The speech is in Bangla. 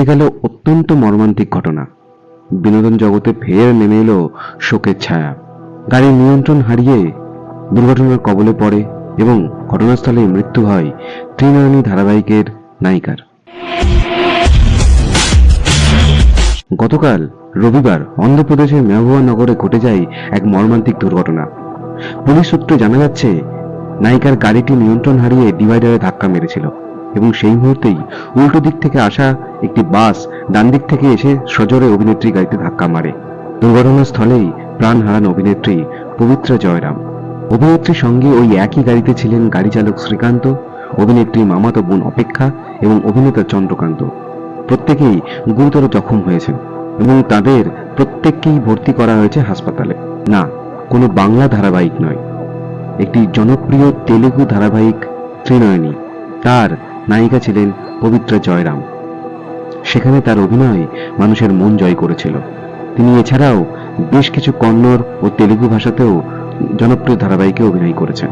ঘটে গেল অত্যন্ত মর্মান্তিক ঘটনা। বিনোদন জগতে ফের নেমে এলো শোকের ছায়া। গাড়ির নিয়ন্ত্রণ হারিয়ে দুর্ঘটনার কবলে পড়ে এবং ঘটনাস্থলে মৃত্যু হয় ত্রিনয়নী ধারাবাহিকের নায়িকার। গতকাল রবিবার অন্ধ্রপ্রদেশের মেহবুবা নগরে ঘটে যায় এক মর্মান্তিক দুর্ঘটনা। পুলিশ সূত্রে জানা যাচ্ছে, নায়িকার গাড়িটি নিয়ন্ত্রণ হারিয়ে ডিভাইডারে ধাক্কা মেরেছিল। এবং সেই মুহূর্তেই উল্টো দিক থেকে আসা একটি বাস ডান দিক থেকে এসে সজোরে অভিনেত্রী গাড়িতে ধাক্কা মারে। দুর্ঘটনাস্থলেই প্রাণ হারান অভিনেত্রী পবিত্রা জয়রাম। অভিনেত্রীর সঙ্গে ওই একই গাড়িতে ছিলেন গাড়ি চালক শ্রীকান্ত, অভিনেত্রী মামাতো বোন অপেক্ষা এবং অভিনেতা চন্দ্রকান্ত। প্রত্যেকেই গুরুতর জখম হয়েছেন এবং তাদের প্রত্যেককেই ভর্তি করা হয়েছে হাসপাতালে। না, কোনো বাংলা ধারাবাহিক নয়। একটি জনপ্রিয় তেলেগু ধারাবাহিক ত্রিনয়নী। তার নায়িকা ছিলেন পবিত্র জয়রাম। সেখানে তার অভিনয় মানুষের মন জয় করেছিল। তিনি এছাড়াও বেশ কিছু কন্নড় ও তেলেগু ভাষাতেও জনপ্রিয় ধারাবাহিকে অভিনয় করেছেন।